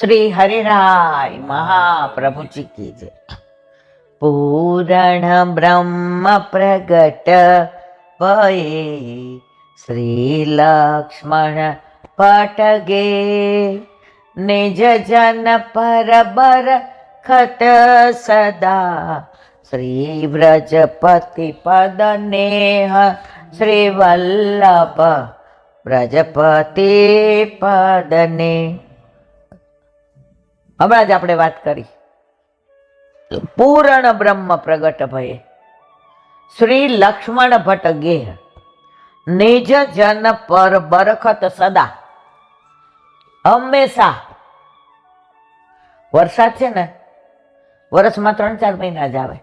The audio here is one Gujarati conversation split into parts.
શ્રી હરિરાય મહાપ્રભુજી કી જય. પૂરણ બ્રહ્મ પ્રગટ ભયે શ્રી લક્ષ્મણ પટગે નિજ જન પર બર ખત સદા. શ્રી વ્રજપતિ પદ નેહ શ્રી વલ્લભ. વ્રજપતિ પદને હમણાં જ આપણે વાત કરી. પૂર્ણ બ્રહ્મ પ્રગટ ભયે. શ્રી લક્ષ્મણ ભટ્ટ ગેહ નિજ જન પર બરખત સદા. હંમેશા. વરસાદ છે ને વર્ષમાં ત્રણ ચાર મહિના જ આવે.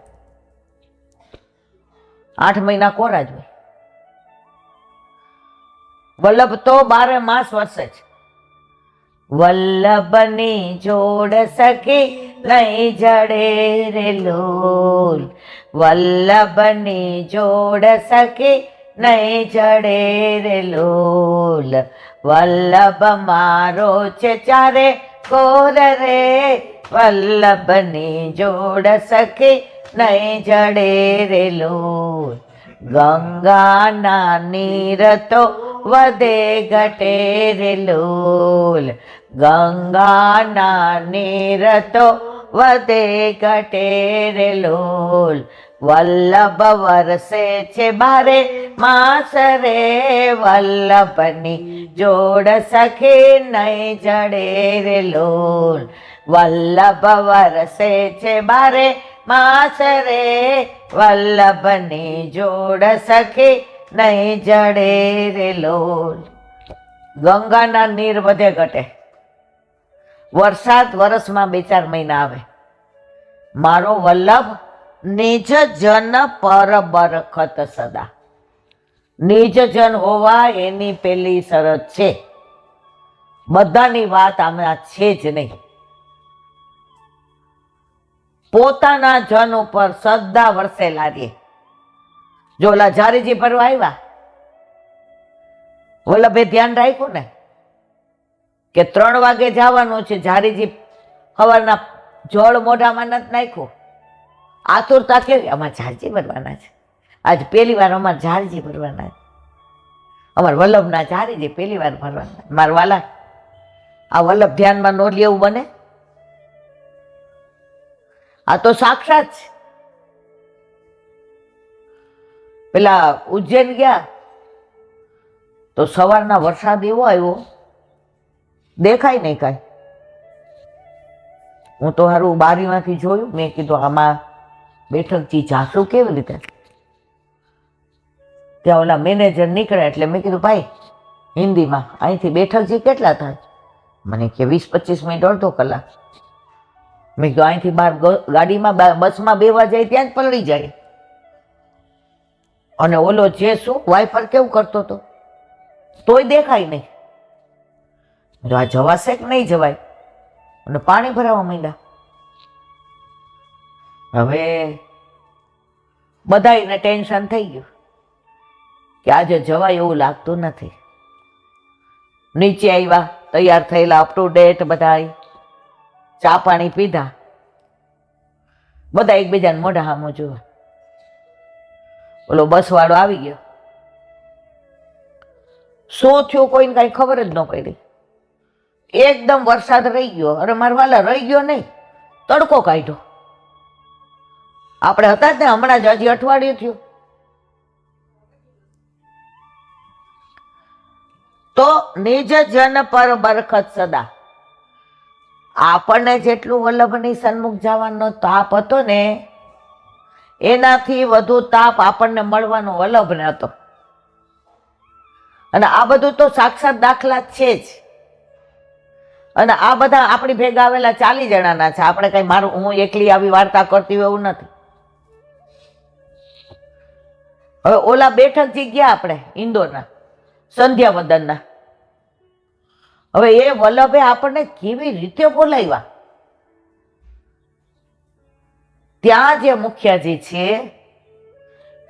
આઠ મહિના કોરા જ હોય. વલ્લભ તો બારે માસ વરસે છે. વલ્લભની જોડ સખી નહીં જડે રે લોલ. વલ્લભની જોડ સખી નહીં જડે રે લોલ. વલ્લભ મારો છે ચારે કોર રે. વલ્લભની જોડ સખી નહીં જડે રે લોલ. ગંગાના નીર તો વધે ઘટે રે લોલ. ગંગાના નીર તો વધે ઘટે રે લોલ વલ્લભ વરસે છે બારે માસ રે વલ્લભની જોડ સખે નહીં જડે રે લોલ વલ્લભ વરસે છે બારે માસ રે વલ્લભની જોડ સખે નહીં જડે રે લોલ ગંગાના નીર વધે ઘટે વરસાદ વરસમાં બે ચાર મહિના આવે. મારો વલ્લભ નિજ જન પર બરખત સદા. નિજ જન હોવા એની પેલી શરત છે. બધાની વાત આમાં છે જ નહીં. પોતાના જન ઉપર સદા વરસેલા રે જો ઓલા ભરવા આવ્યા? વલ્લભે ધ્યાન રાખ્યું ને? કે ત્રણ વાગે જવાનું છે, જારીજી સવારના જળ મોઢામાં નથી નાખ્યું. આતુરતા કેવી? અમારે ઝારજી ભરવાના છે. આજ પહેલી વાર અમારે ઝારજી ભરવાના છે. અમારે વલ્લભના ઝારીજી પહેલી વાર ભરવાના મારા વાલા, આ વલ્લભ ધ્યાનમાં ન લેવું બને? આ તો સાક્ષાત છે. પેલા ઉજ્જૈન ગયા, તો સવારના વરસાદ એવો આવ્યો દેખાય નહીં કાંઈ. હું તો હારું બારીમાંથી જોયું, મેં કીધું, આમાં બેઠકજી જાશું કેવી રીતે? ત્યાં ઓલા મેનેજર નીકળ્યા એટલે મેં કીધું, ભાઈ, હિન્દીમાં, અહીંથી બેઠકજી કેટલા થાય? મને કે, વીસ પચીસ મિનિટ, અડધો કલાક. મેં કીધું, અહીંથી બહાર ગાડીમાં બસમાં બેવા જાય ત્યાં જ પલળી જાય. અને ઓલો જે શું, વાઇફર કેવું કરતો હતો તોય દેખાય નહીં. આ જવાશે કે નહીં જવાય? અને પાણી ભરાવા માંડ્યા. હવે બધા એને ટેન્શન થઈ ગયું કે આજે જવાય એવું લાગતું નથી. નીચે આવ્યા તૈયાર થયેલા અપ ટુ ડેટ બધા ચા પાણી પીધા. બધા એકબીજાને મોઢા સામું જોવા. ઓલો બસ વાળો આવી ગયો. શું થયું કોઈને કાંઈ ખબર જ ન પડી. એકદમ વરસાદ રહી ગયો. અરે, મારા વાલા, રહી ગયો નહીં. તડકો કાઢ્યો. આપણે હતા જ ને, હમણાં જ હજી અઠવાડિયું થયું. તો નિજ જન પર બરખત સદા. આપણને જેટલું વલ્લભની સન્મુખ જવાનો તાપ હતો ને, એનાથી વધુ તાપ આપણને મળવાનો વલ્લભને હતો અને આ બધું તો સાક્ષાત દાખલા છે જ. અને આ બધા આપણી ભેગા આવેલા ચાલી જણાના છે. આપણે કઈ મારું, હું એકલી આવી વાર્તા કરતી હોય એવું નથી. હવે ઓલા બેઠકજી ગયા આપણે, ઇન્દોરના સંધ્યા વદનના હવે એ વલ્લભે આપણને કેવી રીતે બોલાવ્યા? ત્યાં જે મુખ્યજી છે,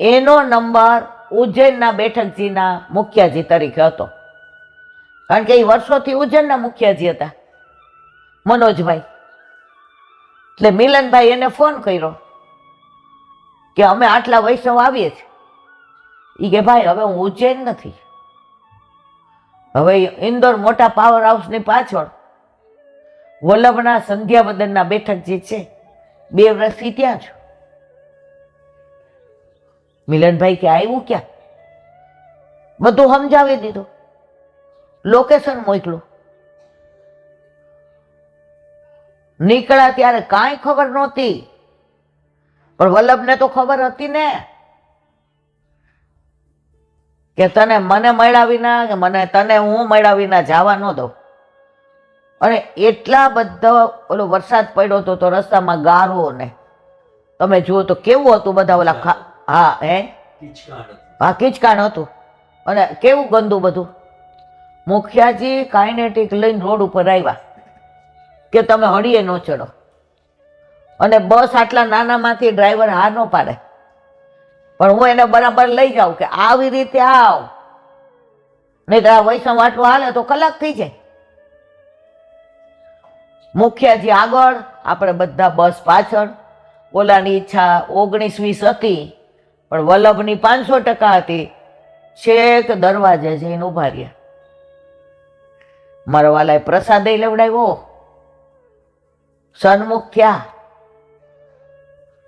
એનો નંબર ઉજ્જૈનના બેઠકજીના મુખિયાજી તરીકે હતો. કારણ કે એ વર્ષોથી ઉજ્જૈનના મુખિયાજી હતા. મનોજભાઈ. એટલે મિલનભાઈ એને ફોન કર્યો કે અમે આટલા વૈષ્ણવ આવીએ છીએ. એ કે ભાઈ, હવે હું ઉજ્જૈન નથી. હવે ઇન્દોર મોટા પાવર હાઉસની પાછળ વલ્લભના સંધ્યાવદનના બેઠક જે છે. બે વર્ષથી ત્યાં છું મિલનભાઈ કે, આવ્યું ક્યાં? બધું સમજાવી દીધું. લોકેશન મોકલું? નીકળ્યા ત્યારે કાંઈ ખબર નહોતી. પણ વલ્લભને તો ખબર હતી ને. કે તને મને મળ્યા વિના કે મને તને હું મળ્યા વિના જવા ન દઉં. અને એટલા બધા ઓલો વરસાદ પડ્યો હતો તો રસ્તામાં ગારો ને. તમે જુઓ તો કેવું હતું બધા ઓલા હા હે? હા કિચકાણ હતું. અને કેવું ગંદુ બધું? મુખિયાજી કાઇનેટિક લઈને રોડ ઉપર આવ્યા કે તમે હળીએ ન ચડો. અને બસ આટલા નાનામાંથી ડ્રાઈવર હા ન પાડે. પણ હું એને બરાબર લઈ જાઉં કે આવી રીતે આવ. નહીં આ વૈષ્ણવ આટલું હાલે તો કલાક થઈ જાય. મુખિયાજી આગળ, આપણે બધા બસ પાછળ. ઓલાની ઈચ્છા ઓગણીસ વીસ હતી પણ વલ્લભની પાંચસો ટકા હતી. છેક દરવાજે જઈને ઊભા રહ્યા. મારા વાલાએ પ્રસાદે લેવડાવ્યો. સન્મુખ થયા.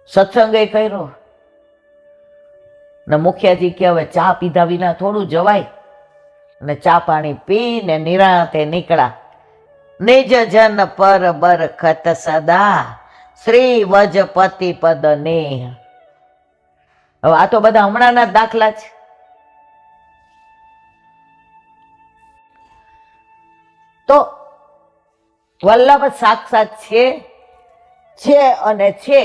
સત્સંગે કર્યો. ને મુખિયાજી કે હવે ચા પીધા વિના થોડું જવાય. અને ચા પાણી પીને નિરાંતે નીકળ્યા. નિજ જન પર બરખત સદા. શ્રી વજપતિ પદ નેહ. હવે આ તો બધા હમણાંના દાખલા છે. તો વલ્લભ સાક્ષાત છે છે અને છે,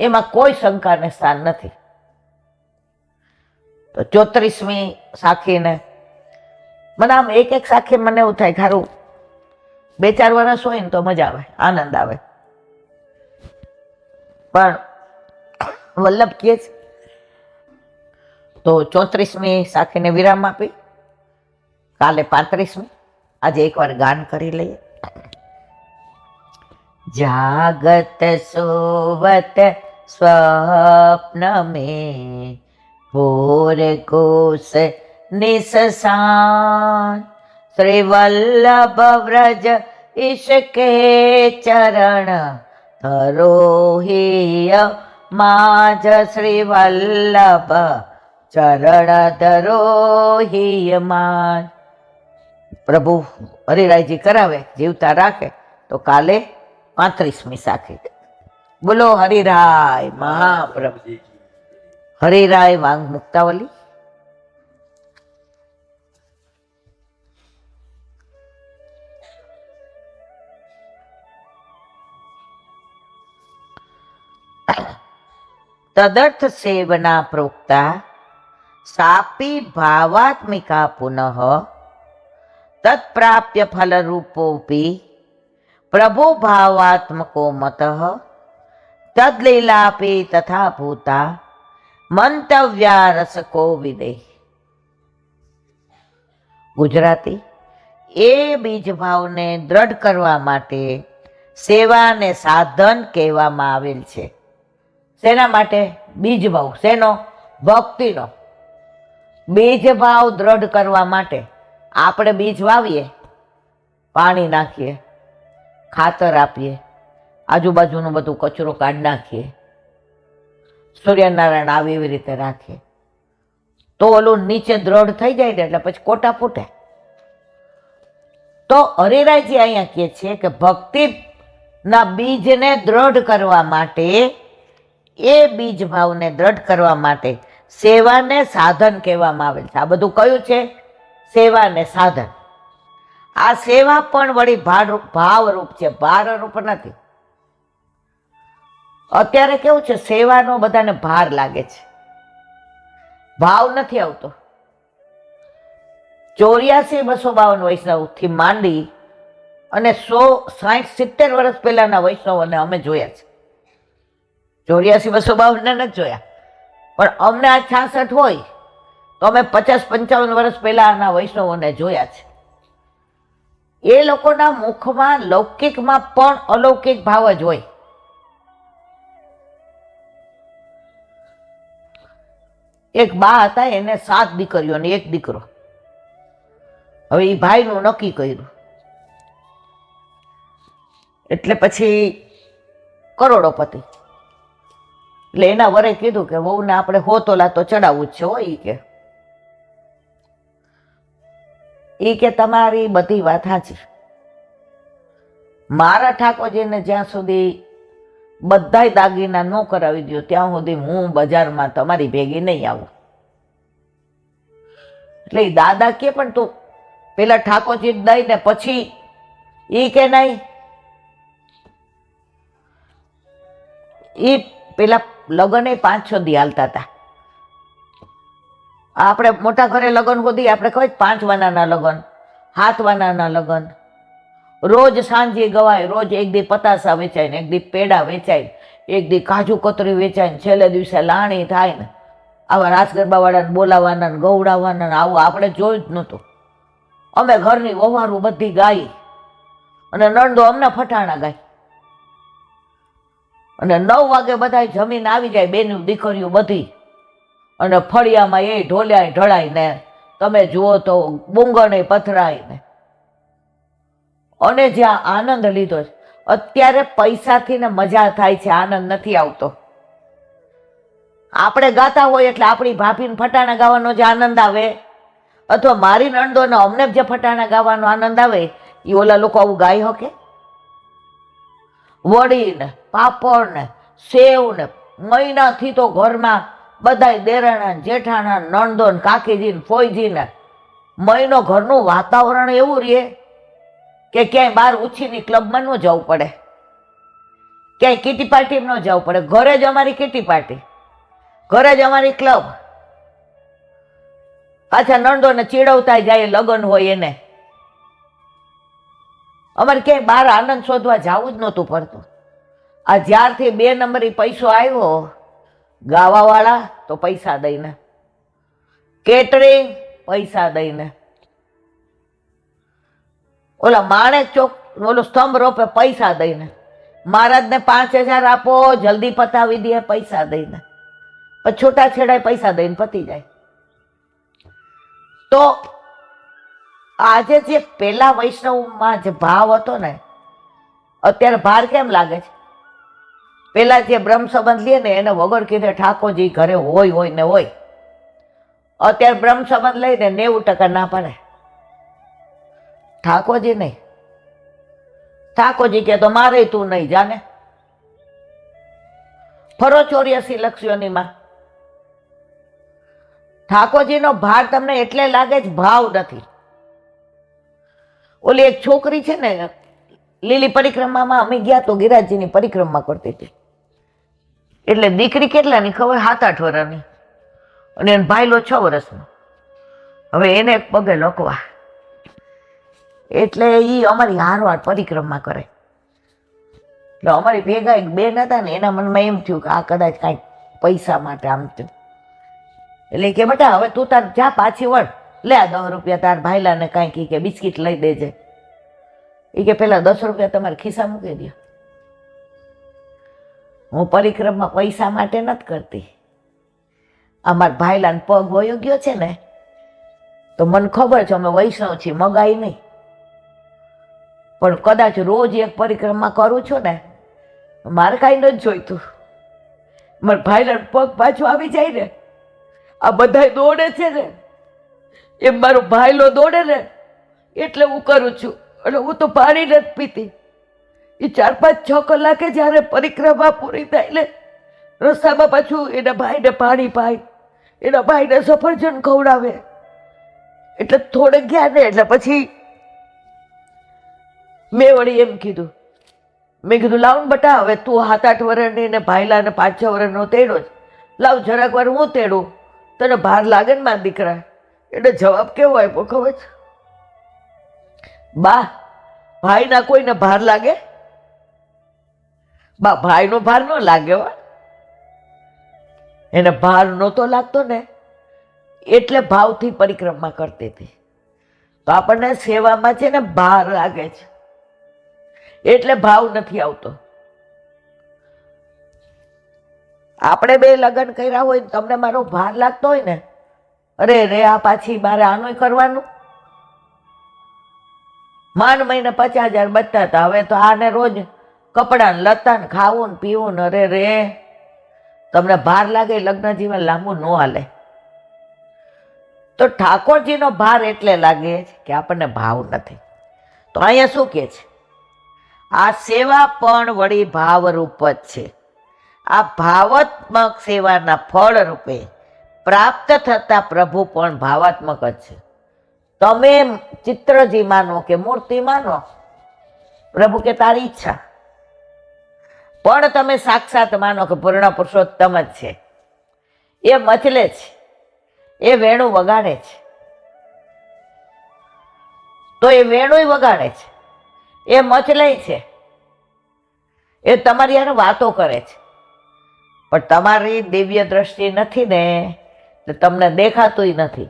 એમાં કોઈ શંકાને સ્થાન નથી. તો ચોત્રીસમી સાખીને, મને આમ એક એક સાખી મને એવું થાય, ખારું બે ચાર વર્ષ હોય ને તો મજા આવે, આનંદ આવે. પણ વલ્લભ કે છે, તો ચોત્રીસમી સાખીને વિરામ આપી, કાલે પાંત્રીસમી આજે એકવાર ગાન કરી લઈએ. જાગત સુવત સ્વપ્ન મે ભોર ઘોષ નિસસાન. શ્રી વલ્લભ વ્રજ ઈશકે ચરણ ધરોહિય માજ શ્રી વલ્લભ ચરણ ધરોહિય માજ. પ્રભુ, હરિરાયજી કરાવે, જીવતા રાખે, તો કાલે પાંત્રીસમી સાખી બોલો, હરિરાય મહાપ્રભુ. હરિરાય વાંગ મુક્તાવલી. તદર્થ સેવના પ્રોક્તા સાપી ભાવાત્મિકા પુનઃ તત્પ્રાપ્ય ફલરૂપોપી પ્રભુ ભાવાત્મકો મત તદલીલાપે તથા ભૂતા મંતવ્યા રસકો વિદે ગુજરાતી એ બીજ ભાવને દ્રઢ કરવા માટે સેવાને સાધન કહેવામાં આવેલ છે। શેના માટે? બીજ ભાવ શેનો? ભક્તિનો। બીજ ભાવ દ્રઢ કરવા માટે આપણે બીજ વાવીએ, પાણી નાખીએ, ખાતર આપીએ, આજુબાજુનું બધું કચરો કાઢી નાખીએ, સૂર્યનારાયણ આવે એવી રીતે રાખીએ તો ઓલું નીચે દ્રઢ થઈ જાય ને એટલે પછી કોટા ફૂટે. તો હરિરાયજી અહીંયા કહે છે કે ભક્તિના બીજને દ્રઢ કરવા માટે, એ બીજ ભાવને દ્રઢ કરવા માટે સેવાને સાધન કહેવામાં આવે છે. આ બધું કયું છે? સેવાને સાધન. આ સેવા પણ વળી ભાડરૂપ ભાવરૂપ છે, ભારરૂપ નથી. અત્યારે કેવું છે, સેવાનો બધાને ભાર લાગે છે. ભાવ નથી આવતો. ચોર્યાસી બસો બાવન વૈષ્ણવથી માંડી અને સો સાઠ સિત્તેર વર્ષ પહેલાના વૈષ્ણવોને અમે જોયા છે. ચોર્યાસી બસો બાવનને નથી જોયા. પણ અમને આ છાસઠ હોય તો અમે પચાસ પંચાવન વર્ષ પહેલાના વૈષ્ણવોને જોયા છે. એ લોકોના મુખમાં લૌકિકમાં પણ અલૌકિક ભાવ જ હોય. એક બા હતા, એને સાત દીકરીઓ અને એક દીકરો. હવે એ ભાઈનું નક્કી કર્યું. એટલે પછી કરોડોપતિ. એટલે એના વરે કીધું કે વહુને આપણે હોતોલા તો ચડાવવું જ છે હો ઈ કે. ઈ કે તમારી બધી વાત સાચી. મારા ઠાકોરજીને જ્યાં સુધી બધાય દાગીના ન કરાવી દો ત્યાં સુધી હું બજારમાં તમારી ભેગી નહીં આવું. એટલે દાદા કે પણ તું, પેલા ઠાકોરજી દઈ ને પછી એ કે નહીં. એ પેલા લગ્ન એ પાંચ છ દી હાલતા હતા. આપણે મોટા ઘરે લગ્ન ગોધી આપણે ખબર પાંચ વાનાના લગ્ન હાથ વાનાના લગ્ન. રોજ સાંજે ગવાય, રોજ એક દી પતાસા વેચાય ને એક દી પેડા વેચાય, એક દી કાજુ કતરી વેચાય ને છેલ્લે દિવસે લાણી થાય ને. આવા રાસ ગરબાવાળાને બોલાવવાના ને ગૌડાવવાના આવું આપણે જોયું જ નહોતું. અમે ઘરની વવારું બધી ગાઈ અને નણદો અમને ફટાણા ગાય. અને નવ વાગે બધા જમીન આવી જાય, બેનું દીકરીઓ બધી. અને ફળિયામાં એ ઢોલ્યા ઢળાઈને તમે જુઓ તો બુંગણે પથરાઈને અને જ્યાં આનંદ લીધો છે. અત્યારે પૈસાથી ને મજા થાય છે, આનંદ નથી આવતો. આપણે ગાતા હોય એટલે આપણી ભાભીને ફટાણા ગાવાનો જે આનંદ આવે, અથવા મારી નણદોને અમને જે ફટાણા ગાવાનો આનંદ આવે એ ઓલા લોકો આવું ગાય હકે? વડીને પાપડને પાપડ ને સેવ ને મહિનાથી તો ઘરમાં બધાય દેરાણા ને જેઠાણા નણદો ને કાકીજી ને ફોઈજી ને. મહિનો ઘરનું વાતાવરણ એવું રહે કે ક્યાંય બહાર ઉછીની ક્લબમાં ન જવું પડે. ક્યાંય કીટી પાર્ટીમાં ન જવું પડે. ઘરે જ અમારી કીટી પાર્ટી ઘરે જ અમારી ક્લબ પાછા નણદોને ચીડવતા જાય લગ્ન હોય એને. અમારે ક્યાંય બહાર આનંદ શોધવા જવું જ નહોતું પડતું. આ જ્યારથી બે નંબરી પૈસો આવ્યો ગાવાવાળા તો પૈસા દઈને. કેટરિંગ પૈસા દઈને. ઓલા માણેક ચોક, ઓલો સ્તંભ રોપે પૈસા દઈને. મહારાજને પાંચ હજાર આપો, જલ્દી પતાવી દે, પૈસા દઈને. પછી છૂટા છેડાય પૈસા દઈને પતી જાય. તો આજે જે પેલા વૈષ્ણવમાં જે ભાવ હતો ને, અત્યારે ભાર કેમ લાગે છે? પેલા જે બ્રહ્મ સંબંધ લે ને એને વગર કીધે ઠાકોરજી ઘરે હોય હોય ને હોય. અત્યારે બ્રહ્મ સંબંધ લઈને નેવું ટકા ના પડે. ઠાકોરજી નહીં. ઠાકોરજી કે તો મારે તું નહીં જાને. ફરો ચોર્યાસી લક્ષ્યોની માં ઠાકોરજીનો ભાર તમને એટલે લાગે જ ભાવ નથી. ઓલી એક છોકરી છે ને, લીલી પરિક્રમામાં અમે ગયા તો ગિરાજીની પરિક્રમા કરતી હતી. એટલે દીકરી કેટલાની ખબર? સાત, આઠ વર્ષની અને એનો ભાઈલો છ વર્ષનો હવે એને એક પગે લોકવા એટલે એ અમારી હારવાર પરિક્રમા કરે. એટલે અમારી ભેગા એક બેન હતા ને, એના મનમાં એમ થયું કે આ કદાચ કાંઈક પૈસા માટે આમ તેમ એટલે કે, બેટા, હવે તું તાર જા પાછી વળ. લે આ દસ રૂપિયા તાર ભાઈલાને કાંઈક કે બિસ્કિટ લઈ દેજે. એ કે પહેલાં દસ રૂપિયા તમારે ખિસ્સા મૂકી દો હું પરિક્રમા પૈસા માટે નથી કરતી. અમારા ભાઈલાને પગ વયો ગયો છે ને, તો મને ખબર છે અમે વૈષ્ણવ છીએ મગાઈ નહીં. પણ કદાચ રોજ એક પરિક્રમા કરું છું ને, મારે કાંઈ નથી જોઈતું. મારા ભાઈલાને પગ પાછું આવી જાય ને, આ બધા દોડે છે ને, એમ મારો ભાઈલો દોડે ને, એટલે હું કરું છું. અને હું તો પાણી નથી પીતી. એ ચાર પાંચ છ કલાકે જ્યારે પરિક્રમા પૂરી થાય ને, રસ્તામાં પાછું એના ભાઈને પાણી પાય, એના ભાઈને સફરજન ખવડાવે. એટલે થોડે ગયા ને, એટલે પછી મેં વળી એમ કીધું, મેં કીધું, લાવ બટા, હવે તું સાત આઠ વર્ષની ને ભાઈલા ને પાંચ છ વર્ષનો તેડો જ. લાવ જરાક વાર હું તેડું, તને ભાર લાગે ને મારા દીકરા એટલે જવાબ કેવો આપ્યો ખબર છે? બા, ભાઈના કોઈને ભાર લાગે? ભાઈનો ભાર ન લાગ્યો એને ભાર નહોતો લાગતો ને, એટલે ભાવથી પરિક્રમા કરતી હતી. તો આપણને સેવામાં છે ને ભાર લાગે છે. એટલે ભાવ નથી આવતો. આપણે બે લગ્ન કર્યા હોય તમને મારો ભાર લાગતો હોય ને, અરે રે, આ પાછી મારે આનું કરવાનું. માંડ મહિને પચાસ હજાર બચતા હતા. હવે તો આને રોજ કપડા ને લતા ને ખાવું ને પીવું ને અરે રે. તમને ભાર લાગે લગ્ન જીવન લાંબુ ન હાલે. તો ઠાકોરજીનો ભાર એટલે લાગે છે કે આપણને ભાવ નથી. તો અહીંયા શું કહે છે? આ સેવા પણ વળી ભાવરૂપ જ છે. આ ભાવાત્મક સેવાના ફળ રૂપે પ્રાપ્ત થતા પ્રભુ પણ ભાવાત્મક જ છે. તમે ચિત્રજી માનો કે મૂર્તિ માનો, પ્રભુ કે તારી ઈચ્છા. પણ તમે સાક્ષાત માનો કે પૂર્ણ પુરુષોત્તમ જ છે. એ મચલે છે. એ વેણું વગાડે છે. તો એ વેણું વગાડે છે. એ મચલે છે. એ તમારી યાર વાતો કરે છે. પણ તમારી દિવ્ય દ્રષ્ટિ નથી ને, એટલે તમને દેખાતું નથી.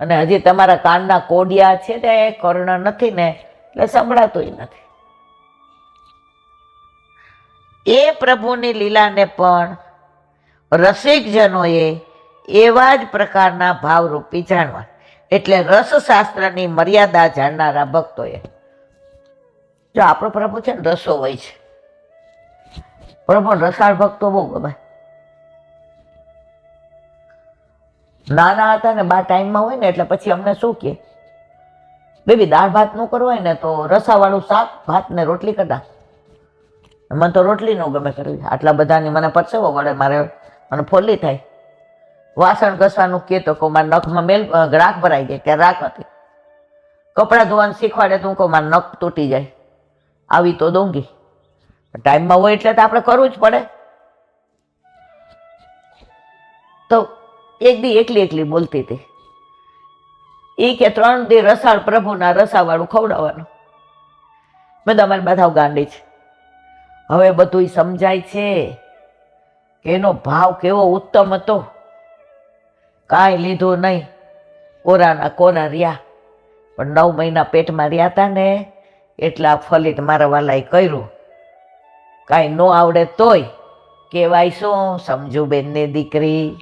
અને હજી તમારા કાનના કોડિયા છે ને કર્ણ નથી ને, એટલે સંભળાતું નથી. એ પ્રભુની લીલાને પણ રસિકજનોએ એવા જ પ્રકારના ભાવરૂપી જાણવા. એટલે રસશાસ્ત્રની મર્યાદા જાણનારા ભક્તોએ. જો આપણો પ્રભુ છે ને રસો હોય છે. પ્રભુ રસાળ ભક્તો બહુ ગમે. નાના હતા ને બા ટાઈમમાં હોય ને એટલે પછી અમને શું કે, બેબી, દાળ ભાતનું કરવું હોય ને તો રસાવાળું શાક, ભાત ને રોટલી કદા મને તો રોટલી નું ગમે કરવી આટલા બધાની મને પરસેવો વળે મારે મને ફોલ્લી થાય. વાસણ ઘસવાનું કે તો કહું, મારા નખમાં મેલ રાખ ભરાઈ જાય ત્યાં રાખ હતી કપડાં ધોવાનું શીખવાડે તો હું કહું, મારા નખ તૂટી જાય. આવી તો દોંગી ટાઈમમાં હોય એટલે તો આપણે કરવું જ પડે. તો એક દી એકલી એકલી બોલતી હતી. એ કે ત્રણ દી રસાળ પ્રભુના રસાવાળું ખવડાવવાનું. મેં તો અમારી બધા ગાંડી છે. હવે બધું સમજાય છે એનો ભાવ કેવો ઉત્તમ હતો. કાંઈ લીધું નહીં. કોરાના કોરા રહ્યા? પણ નવ મહિના પેટમાં રહ્યા હતા ને એટલા ફલિત મારા વાલાએ કર્યું. કાંઈ ન આવડે તોય કહેવાય શું? સમજુ બેનની દીકરી.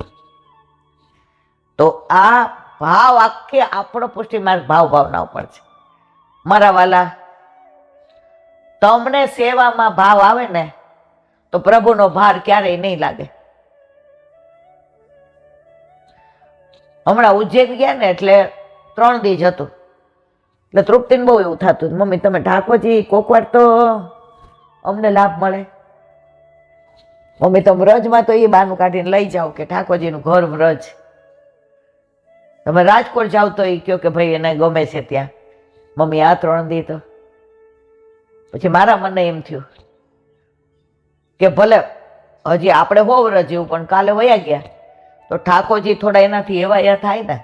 તો આ ભાવ આખે આપણો પુષ્ટિ માર્ગ ભાવ ભાવના ઉપર છે. મારા વાલા તમને સેવામાં ભાવ આવે ને, તો પ્રભુનો ભાર ક્યારેય નહીં લાગે. હમણાં ઉજ્જૈન ગયા ને એટલે ત્રણ દી હતું. એટલે તૃપ્તિને બહુ એવું થતું મમ્મી, તમે ઠાકોરજી કોકવાર તો અમને લાભ મળે. મમ્મી, તમે વ્રજમાં તો એ બાનું કાઢીને લઈ જાઓ કે ઠાકોરજીનું ઘર વ્રજ. તમે રાજકોટ જાઓ તો એ કહો કે ભાઈ, એને ગમે છે ત્યાં. મમ્મી, આ ત્રણ દી તો પછી મારા મને એમ થયું કે ભલે હજી આપણે હોવ રજ્યું પણ કાલે વયા ગયા. તો ઠાકોરજી થોડા એનાથી એવા થાય ને.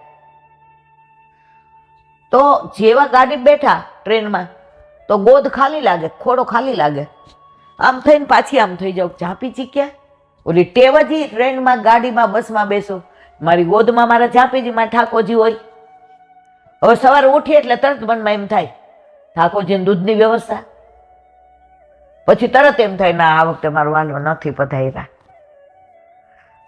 તો જેવા ગાડી બેઠા ટ્રેનમાં, તો ગોદ ખાલી લાગે, ખોડો ખાલી લાગે. આમ થઈને પાછી આમ થઈ જાવ ઝાંપી ચીક્યા ઓલી ટેવજી ટ્રેનમાં ગાડીમાં, બસમાં બેસો. મારી ગોદમાં મારા ઝાંપીજીમાં ઠાકોરજી હોય. હવે સવારે ઉઠીએ એટલે તરત મનમાં એમ થાય. ઠાકોરજીને દૂધની વ્યવસ્થા. પછી તરત એમ થાય, ના, આ વખતે મારો વાલો નથી પધાર્યા.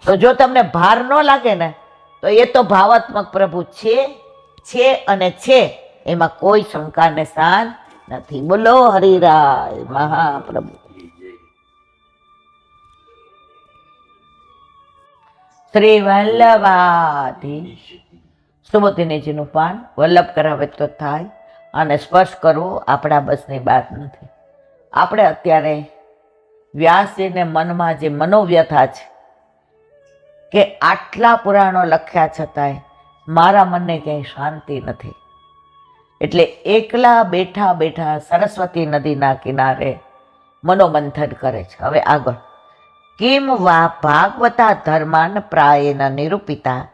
તો જો તમને ભાર ન લાગે ને, તો એ તો ભાવાત્મક પ્રભુ છે છે અને છે. એમાં કોઈ શંકા ને સ્થાન નથી. બોલો હરિરાય મહાપ્રભુ. શ્રી વલ્લભાધીશ સુમતિનીજીનું પાન વલ્લભ કરાવે તો થાય અને સ્પર્શ કરવો આપણા બસની વાત નથી. આપણે અત્યારે વ્યાસજીને મનમાં જે મનોવ્યથા છે કે આટલા પુરાણો લખ્યા છતાંય મારા મનને ક્યાંય શાંતિ નથી. એટલે એકલા બેઠા બેઠા સરસ્વતી નદીના કિનારે મનોમંથન કરે છે. હવે આગળ. કિમ વા ભાગવતા ધર્માન પ્રાયેન નિરૂપિતા?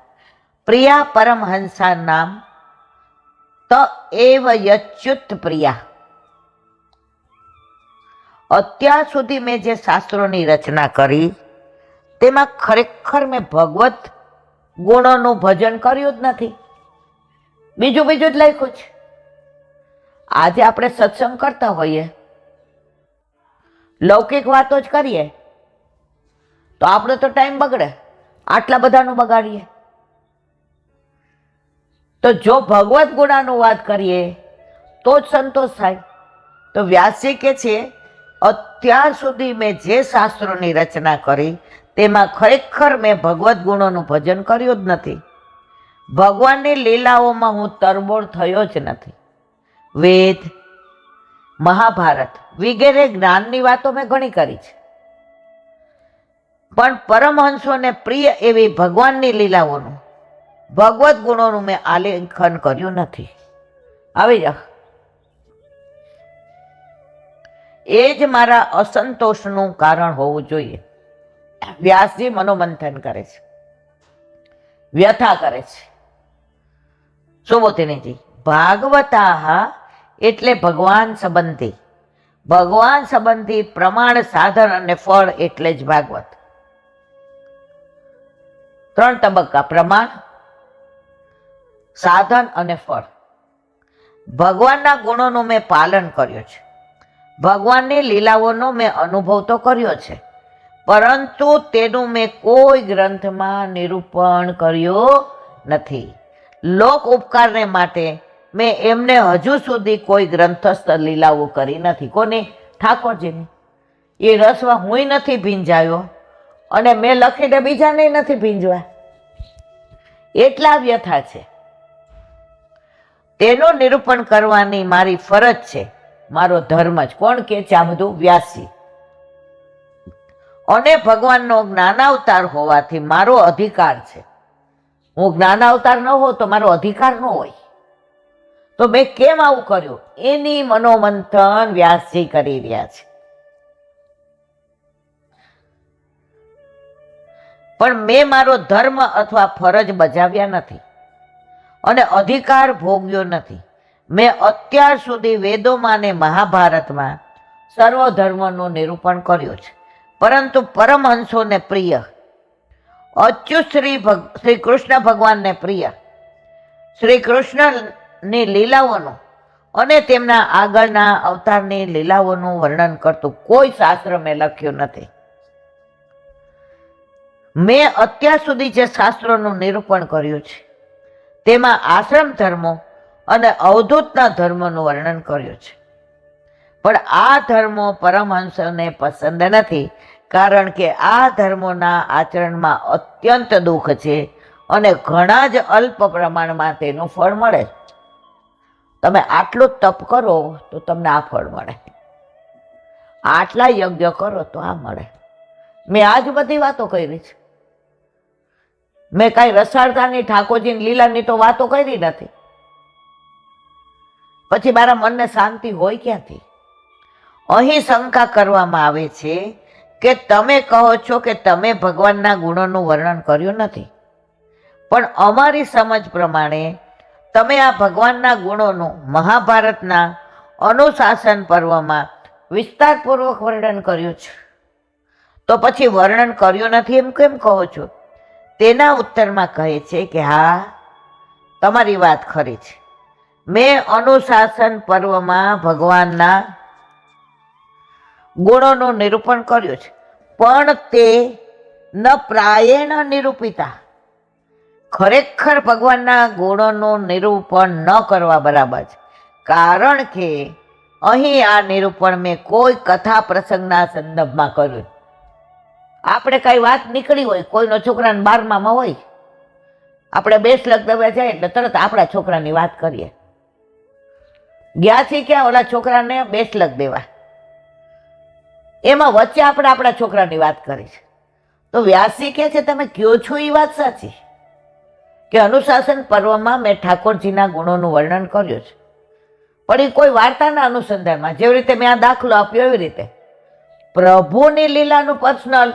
પ્રિયા પરમહંસા નામ ત એવ યચ્યુત પ્રિયા. અત્યાર સુધી મેં જે શાસ્ત્રોની રચના કરી, તેમાં ખરેખર મેં ભગવત ગુણોનું ભજન કર્યું જ નથી. બીજું બીજું જ લખ્યું છે. આજે આપણે સત્સંગ કરતા હોઈએ. લૌકિક વાતો જ કરીએ. તો આપણો તો ટાઈમ બગડે. આટલા બધાનું બગાડીએ. તો જો ભગવત ગુણાનું વાત કરીએ, તો જ સંતોષ થાય. તો વ્યાસજી કે છે અત્યાર સુધી મેં જે શાસ્ત્રોની રચના કરી, તેમાં ખરેખર મેં ભગવદ્ ગુણોનું ભજન કર્યું જ નથી. ભગવાનની લીલાઓમાં હું તરબોળ થયો જ નથી. વેદ, મહાભારત વગેરે જ્ઞાનની વાતો મેં ઘણી કરી છે. પણ પરમહંસોને પ્રિય એવી ભગવાનની લીલાઓનું, ભગવદ્ ગુણોનું મેં આલેખન કર્યું નથી. આવી જા એ જ મારા અસંતોષનું કારણ હોવું જોઈએ. વ્યાસજી મનોમંથન કરે છે. વ્યથા કરે છે. સુબોધિનીજી ભાગવતા એટલે ભગવાન સંબંધી. ભગવાન સંબંધી પ્રમાણ, સાધન અને ફળ એટલે જ ભાગવત. ત્રણ તબક્કા. પ્રમાણ, સાધન અને ફળ. ભગવાનના ગુણોનું મેં પાલન કર્યું છે. ભગવાનની લીલાઓનો મેં અનુભવ તો કર્યો છે. પરંતુ તેનું મેં કોઈ ગ્રંથમાં નિરૂપણ કર્યું નથી. લોક ઉપકારને માટે મેં એમને હજુ સુધી કોઈ ગ્રંથસ્થ લીલાઓ કરી નથી. કોની? ઠાકોરજીની. એ રસમાં હુંય નથી ભીંજાયો અને મેં લખીને બીજાને નથી ભીંજવા. એટલા વ્યથા છે. તેનું નિરૂપણ કરવાની મારી ફરજ છે. મારો ધર્મ જ. કોણ કે છે આ બધું? વ્યાસી. અને ભગવાનનો જ્ઞાનાવતાર હોવાથી મારો અધિકાર છે. હું જ્ઞાનાવતાર ન હો તો મારો અધિકાર ન હોય. તો મેં કેમ આવું કર્યું? એની મનોમંથન વ્યાસજી કરી રહ્યા છે. પણ મેં મારો ધર્મ અથવા ફરજ બજાવ્યા નથી. અને અધિકાર ભોગ્યો નથી. મેં અત્યાર સુધી વેદોમાં અને મહાભારતમાં સર્વ ધર્મનું નિરૂપણ કર્યું છે. પરંતુ પરમહંસોને પ્રિય અચ્યુત શ્રી ભગ, શ્રી કૃષ્ણ ભગવાનને પ્રિય, શ્રી કૃષ્ણની લીલાઓનું અને તેમના આગળના અવતારની લીલાઓનું વર્ણન કરતું કોઈ શાસ્ત્ર મેં લખ્યું નથી. મેં અત્યાર સુધી જે શાસ્ત્રોનું નિરૂપણ કર્યું છે, તેમાં આશ્રમ ધર્મો અને અવધૂતના ધર્મનું વર્ણન કર્યું છે. પણ આ ધર્મો પરમહંસને પસંદ નથી, કારણ કે આ ધર્મોના આચરણમાં અત્યંત દુઃખ છે અને ઘણા જ અલ્પ પ્રમાણમાં તેનું ફળ મળે તમે આટલું તપ કરો તો તમને આ ફળ મળે. આટલા યજ્ઞ કરો તો આ મળે. મેં આજ બધી વાતો કરી છે. મેં કાંઈ રસાળતાની ઠાકોરજીની લીલાની તો વાતો કરી નથી. પછી મારા મનને શાંતિ હોય ક્યાંથી? અહીં શંકા કરવામાં આવે છે કે તમે કહો છો કે તમે ભગવાનના ગુણોનું વર્ણન કર્યું નથી. પણ અમારી સમજ પ્રમાણે તમે આ ભગવાનના ગુણોનું મહાભારતના અનુશાસન પર્વમાં વિસ્તારપૂર્વક વર્ણન કર્યું છે. તો પછી વર્ણન કર્યું નથી એમ કેમ કહો છો? તેના ઉત્તરમાં કહે છે કે હા, તમારી વાત ખરી છે. મેં અનુશાસન પર્વમાં ભગવાનના ગુણોનું નિરૂપણ કર્યું છે. પણ તે ન પ્રાયેણ નિરૂપિતા. ખરેખર ભગવાનના ગુણોનું નિરૂપણ ન કરવા બરાબર છે. કારણ કે અહીં આ નિરૂપણ મેં કોઈ કથા પ્રસંગના સંદર્ભમાં કર્યું. આપણે કાંઈ વાત નીકળી હોય, કોઈનો છોકરાને બારમામાં હોય. આપણે બેસ શ્લોક દવા જાય એટલે તરત આપણા છોકરાની વાત કરીએ. ગયા છે ક્યાં ઓલા છોકરાને બે શ્લોક દેવા. એમાં વચ્ચે આપણે આપણા છોકરાની વાત કરી છે. તો વ્યાસજી કહે છે, તમે કયો છો એ વાત સાચી? કે અનુશાસન પર્વમાં મેં ઠાકોરજીના ગુણોનું વર્ણન કર્યું છે. પણ એ કોઈ વાર્તાના અનુસંધાનમાં, જેવી રીતે મેં આ દાખલો આપ્યો એવી રીતે. પ્રભુની લીલાનું પર્સનલ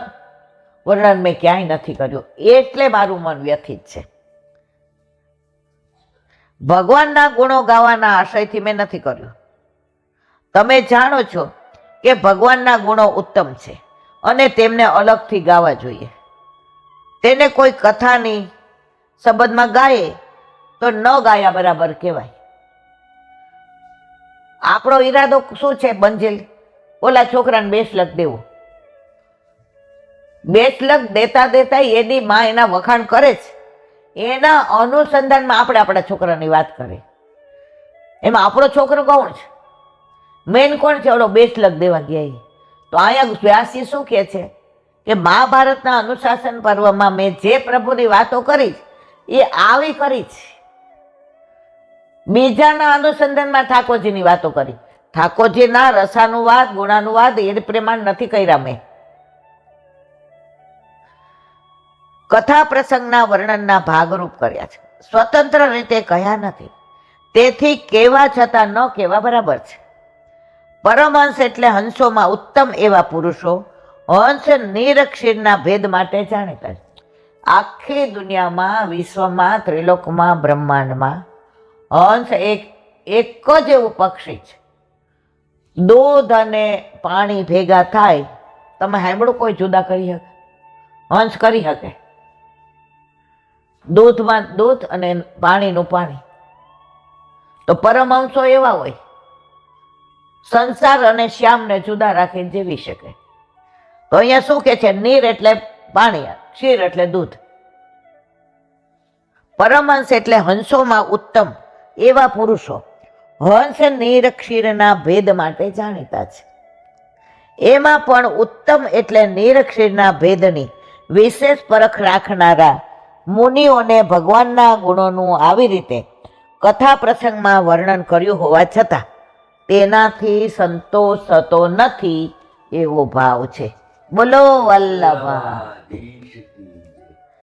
વર્ણન મેં ક્યાંય નથી કર્યું. એટલે મારું મન વ્યથિત છે. ભગવાનના ગુણો ગાવાના આશયથી મેં નથી કર્યું. તમે જાણો છો કે ભગવાનના ગુણો ઉત્તમ છે અને તેમને અલગથી ગાવા જોઈએ. તેને કોઈ કથાની સંબંધમાં ગાય તો ન ગાયા બરાબર કહેવાય. આપણો ઈરાદો શું છે બંજેલ? ઓલા છોકરાને બેસલક દેવું. બેસલક દેતા દેતા એની માં એના વખાણ કરે છે. એના અનુસંધાનમાં આપણે આપણા છોકરાની વાત કરીએ એમાં આપણો છોકરો કોણ છે? મેન કોણ છે? ઓલો બેસલક દેવા ગયા તો અહીંયા વ્યાસી શું કહે છે? કે મહાભારતના અનુશાસન પર્વમાં મેં જે પ્રભુની વાતો કરી એ આવી કરી છે. બીજાના અનુસંધાનમાં ઠાકોરજીની વાતો કરી. ઠાકોરજીના રસાનુવાદ, ગુણાનુવાદ એ પ્રમાણ નથી કર્યા મેં. કથા પ્રસંગના વર્ણનના ભાગરૂપ કર્યા છે. સ્વતંત્ર રીતે કહ્યા નથી. તેથી કેવા છતાં ન કેવા બરાબર છે. પરમહંસ એટલે હંસોમાં ઉત્તમ એવા પુરુષો, હંસ નિરક્ષીરના ભેદ માટે જાણીતા છે. આખી દુનિયામાં, વિશ્વમાં, ત્રિલોકમાં, બ્રહ્માંડમાં હંસ એક એક જ એવું પક્ષી છે. દૂધ અને પાણી ભેગા થાય, તમે સાંભળો કોઈ જુદા કરી શકે હંસ કરી શકે દૂધમાં દૂધ અને પાણીનું પાણી. તો પરમહંસો એવા હોય, સંસાર અને શ્યામને જુદા રાખીને જીવી શકે. તો અહીંયા શું કે છે? નીર એટલે પાણી, ક્ષીર એટલે દૂધ. પરમહંસ એટલે હંસોમાં ઉત્તમ એવા પુરુષો. હંસ નીર, ક્ષીરના ભેદ માટે જાણીતા છે. એમાં પણ ઉત્તમ એટલે નિરક્ષીરના ભેદની વિશેષ પરખ રાખનારા મુનિઓને ભગવાનના ગુણોનું આવી રીતે કથા પ્રસંગમાં વર્ણન કર્યું હોવા છતાં તેનાથી સંતોષ થતો નથી એવો ભાવ છે. બોલો વલ્લભા.